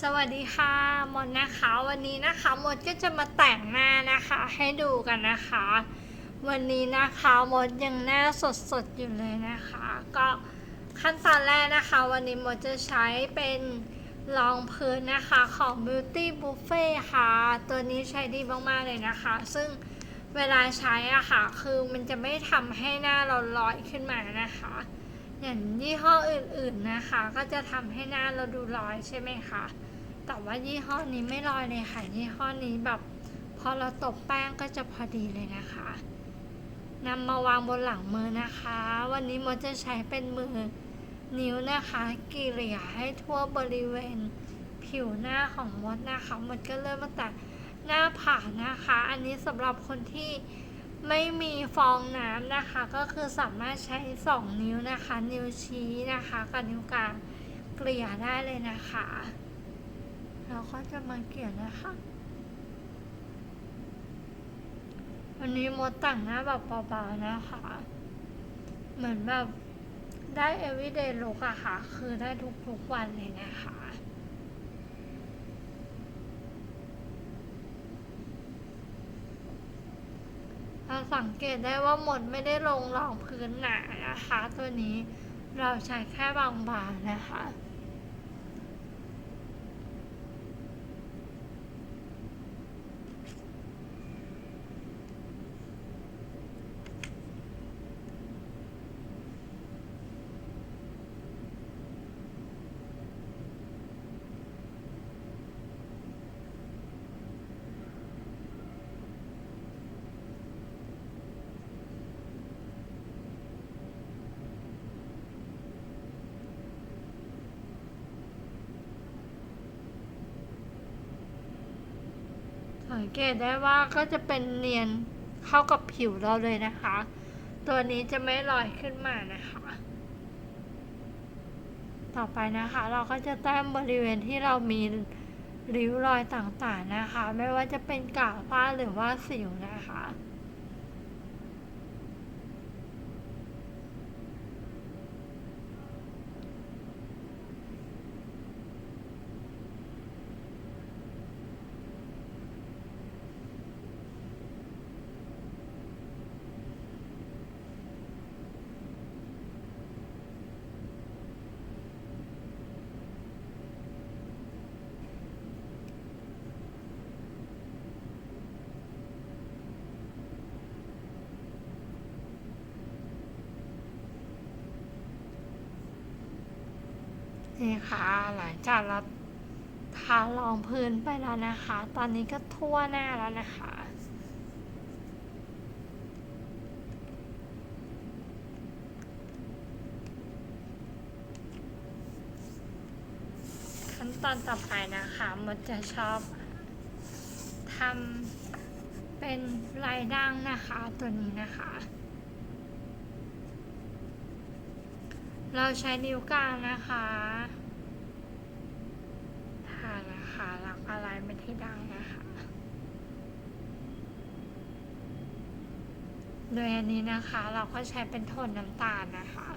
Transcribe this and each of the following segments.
สวัสดีค่ะมดนะคะ วันนี้นะคะมดก็จะมาแต่งหน้านะคะ ให้ดูกันนะคะ วันนี้นะคะมดยังหน้าสดๆอยู่เลยนะคะ ก็ขั้นตอนแรกนะคะ วันนี้มดจะใช้เป็นรองพื้นนะคะของ Beauty Buffet ค่ะ ตัวนี้ใช้ดีมากๆเลยนะคะ ซึ่งเวลาใช้อะค่ะ คือมันจะไม่ทำให้หน้าเราลอยขึ้นมานะคะ อย่างยี่ห้ออื่นๆนะคะ ก็จะทำให้หน้าเราดูลอยใช่ไหมคะ แต่ว่ายี่ห้อนี้ไม่ลอยเลยค่ะยี่ห้อนี้แบบพอเราตบแป้งก็จะพอดีเลยนะคะนำมาวางบนหลังมือนะคะ วันนี้มดจะใช้เป็นมือนิ้วนะคะเกลี่ยให้ทั่วบริเวณผิวหน้าของมดนะคะมดก็เริ่มตั้งแต่หน้าผากนะคะ อันนี้สำหรับคนที่ ไม่มีฟองน้ำนะคะ ก็คือสามารถใช้ 2 นิ้วนะคะ นิ้วชี้นะคะกับนิ้วกลางเกลี่ยได้เลยนะคะ เราก็จะมาเกลี่ยนะคะ วันนี้มดแต่งหน้าแบบเบาๆนะคะ เหมือนแบบได้ everyday look อะค่ะ คือได้ทุกๆวันเลยนะคะ เราสังเกตได้ว่าหมดไม่ได้ลงรองพื้นหนานะคะ ตัวนี้เราใช้แค่บางๆนะคะ สังเกตได้ว่าก็จะเป็นเนียนเข้ากับผิวเราเลยนะคะ ตัวนี้จะไม่ลอยขึ้นมานะคะ ต่อไปนะคะ เราก็จะแต้มบริเวณที่เรามีริ้วรอยต่างๆนะคะ ไม่ว่าจะเป็นกาฝ้าหรือว่าสิวนะคะ นี่ค่ะหลังจากเราทารองพื้นไปแล้วนะคะ ตอนนี้ก็ทั่วหน้าแล้วนะคะ ขั้นตอนต่อไปนะคะมดจะชอบทำเป็นลายด่างนะคะตัวนี้นะคะ เราใช้นิ้วกลางนะคะทานะคะแล้วก็ลายไปที่ดังนะคะ โดยอันนี้นะคะ เราก็ใช้เป็นโทนน้ำตาลนะคะ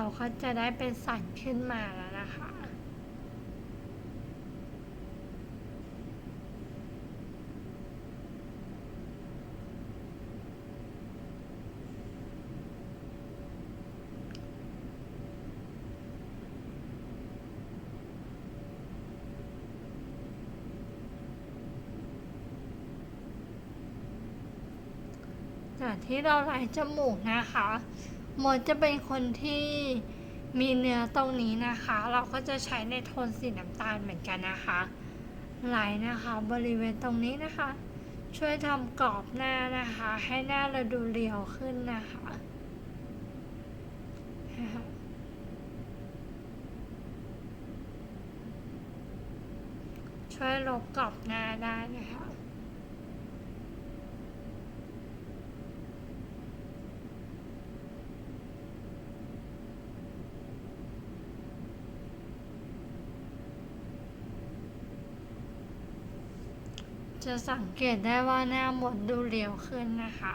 เราก็จะได้เป็นสันขึ้นมาแล้วนะคะจากที่เราไล่จมูกนะคะ มดจะเป็นคนที่มีเนื้อตรงนี้นะคะ เราก็จะใช้ในโทนสีน้ำตาลเหมือนกันนะคะไล่นะคะบริเวณตรงนี้นะคะ ช่วยทำกรอบหน้านะคะ ให้หน้าเราดูเรียวขึ้นนะคะช่วยลบกรอบหน้าได้นะคะ จะสังเกตได้ว่าหน้ามดดูเรียวขึ้นนะคะ